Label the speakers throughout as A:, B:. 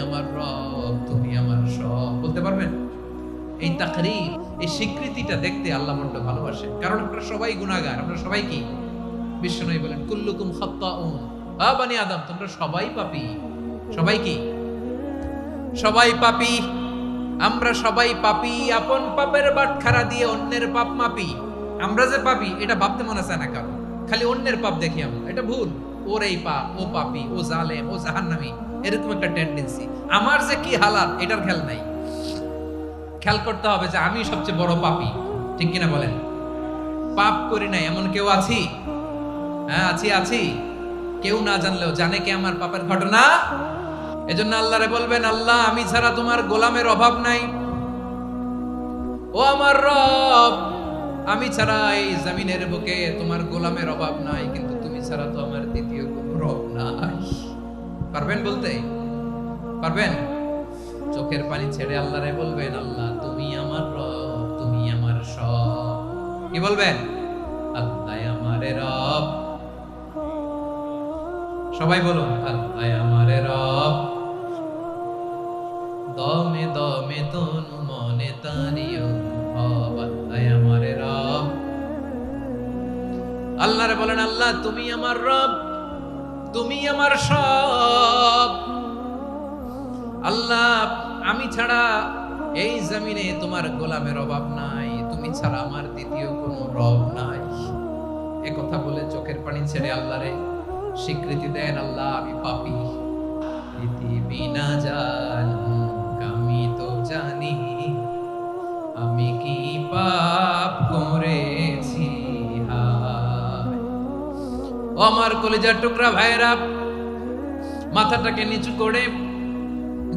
A: আমার রব, তুমি আমার সব। বলতে পারবেন? এই তাকরির, এই স্বীকৃতিটা দেখতে আল্লাহ বড্ড ভালোবাসে কারণ আমরা সবাই গুনাহগার, আমরা সবাই কি? বিশ্বনবী বলেন, কুল্লুকুম খাত্তাউন। আ বানি আদম, তোমরা সবাই পাপী। সবাই কি? সবাই পাপী। আমরা সবাই পাপী। আপন পাপের বাটখারা দিয়ে অন্যের পাপ মাপি। আমরা যে পাপী, এটা ভাবতে মনে চায় না কারও। খালি অন্যের পাপ দেখি আমরা। এটা ভুল। ওর এই পাপ, ও পাপী, ও জালেম, ও জাহান্নামী। এরকম একটা টেন্ডেন্সি আমার যে কি হালাত, এটার খেয়াল নাই। খেয়াল করতে হবে যে আমি সবচেয়ে বড় পাপী। ঠিক কিনা বলেন? পাপ করি নাই, এমন কেউ আছি? হ্যাঁ আছি আছি। কেউ না জানলেও জানে কি আমার পাপের ঘটনা? এজন্য আল্লাহরে বলবেন, আল্লাহ, আমি ছাড়া তোমার গোলামের অভাব নাই। ও আমার রব, আমি ছাড়া এই জমিনের বুকে তোমার গোলামের অভাব নাই, কিন্তু তুমি ছাড়া তো আমার দ্বিতীয় কোনো রব নাই। পারবেন বলতে? পারবেন? চোখের পানি ছেড়ে আল্লাহরে বলবেন, আল্লাহ, তুমি আমার রব, তুমি আমার সব। কি বলবেন? আল্লাহ আমারে রব। সবাই বলুন, আল্লাহ আমারে রব। দমে দমে তনু মনে ভাব আল্লাহ আমারে রব। আল্লাহরে বলেন, আল্লাহ, তুমি আমার রব, তুমি আমার সব। আল্লাহ, আমি ছাড়া এই জমিনে তোমার গোলামের অভাব নাই, তুমি ছাড়া আমার দ্বিতীয় কোনো রব নাই। এ কথা বলে চোখের পানি ছেড়ে আল্লাহরে স্বীকৃতি দেন আল্লাহ, আমি পাপি। পৃথিবী না জানুক আমি তো জানি, আমি কি পাপ করেছি? আমার কলেজার টুকরা ভাইরা মাথাটাকে নিচু করে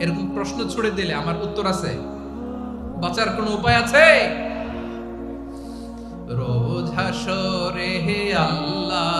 A: এরকম প্রশ্ন ছুড়ে দিলে আমার উত্তর আছে। বাঁচার কোন উপায় আছে? রোজ হাসরে হে আল্লাহ।